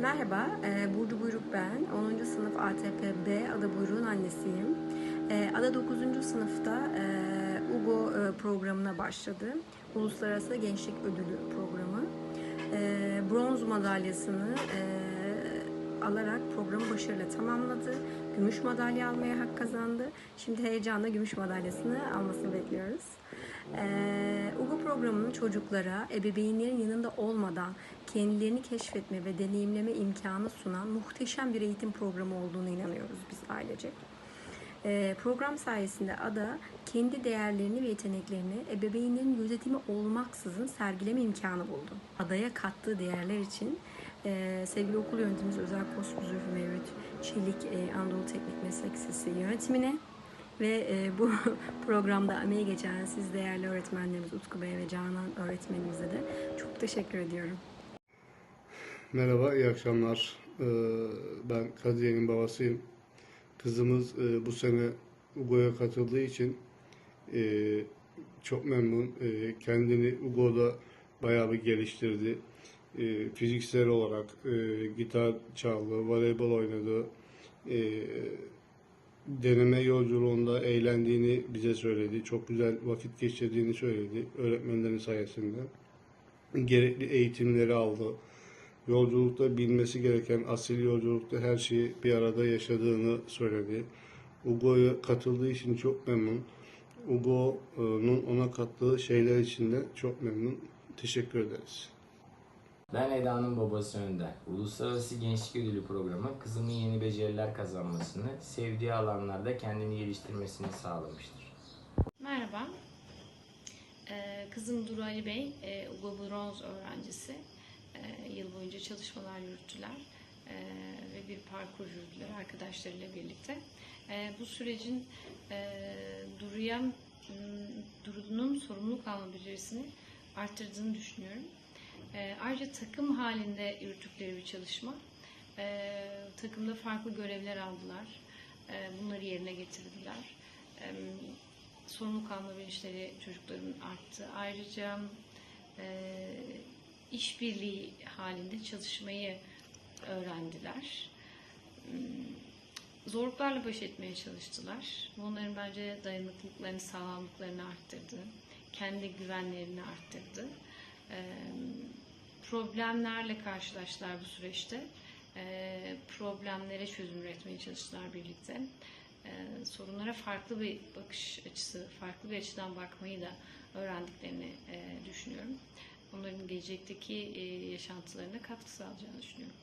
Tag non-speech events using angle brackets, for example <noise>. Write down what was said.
Merhaba, e, Burcu Buyruk ben. 10. sınıf ATP B Ada Buyruk'un annesiyim. E, Ada 9. sınıfta e, UGO programına başladı. Uluslararası Gençlik Ödülü programı. Bronz madalyasını alarak programı başarıyla tamamladı. Gümüş madalya almaya hak kazandı. Şimdi heyecanla gümüş madalyasını almasını bekliyoruz. Ee, programının çocuklara ebeveynlerin yanında olmadan kendilerini keşfetme ve deneyimleme imkanı sunan muhteşem bir eğitim programı olduğunu inanıyoruz biz ailecek. Ee, program sayesinde Ada kendi değerlerini ve yeteneklerini ebeveynlerin gözetimi olmaksızın sergileme imkanı buldu. Adaya kattığı değerler için e, sevgili okul yöneticimiz Özel Kosmu Zülfü Mevlüt Çelik e, Anadolu Teknik Meslek Lisesi yönetimine ve e, bu <laughs> programda emeği geçen siz değerli öğretmenlerimiz Utku Bey ve Canan öğretmenimize de çok teşekkür ediyorum. Merhaba, iyi akşamlar. Ee, Ben Kadriye'nin babasıyım. Kızımız e, bu sene UGO'ya katıldığı için e, çok memnun. E, Kendini UGO'da bayağı bir geliştirdi. E, Fiziksel olarak e, gitar çaldı, voleybol oynadı. Deneme yolculuğunda eğlendiğini bize söyledi. Çok güzel vakit geçirdiğini söyledi öğretmenlerin sayesinde. Gerekli eğitimleri aldı yolculukta bilmesi gereken asil yolculukta her şeyi bir arada yaşadığını söyledi. Ugo'ya katıldığı için çok memnun. Ugo'nun ona kattığı şeyler için de çok memnun. Teşekkür ederiz. Ben Eda'nın babası Önder. Uluslararası Gençlik Ödülü programı kızımın yeni beceriler kazanmasını, sevdiği alanlarda kendini geliştirmesini sağlamıştır. Merhaba. Ee, Kızım Duru Ali Bey, e, UGO Bronz öğrencisi. Ee, Yıl boyunca çalışmalar yürüttüler ee, ve bir parkur yürüdüler arkadaşlarıyla birlikte. Ee, Bu sürecin e, Duru'ya, Duru'nun sorumluluk alma becerisini arttırdığını düşünüyorum. Ee, Ayrıca takım halinde yürüttükleri bir çalışma. Ee, Takımda farklı görevler aldılar. Ee, Bunları yerine getirdiler. Ee, sorumluluk alma bilinçleri çocukların arttı. Ayrıca e, işbirliği halinde çalışmayı öğrendiler. Hmm, Zorluklarla baş etmeye çalıştılar. Bunların bence dayanıklılıklarını, sağlamlıklarını arttırdı. Kendi güvenlerini arttırdı. Problemlerle karşılaştılar bu süreçte. Problemlere çözüm üretmeye çalıştılar birlikte sorunlara farklı bir bakış açısı, farklı bir açıdan bakmayı da öğrendiklerini düşünüyorum. Onların gelecekteki yaşantılarına katkı sağlayacağını düşünüyorum.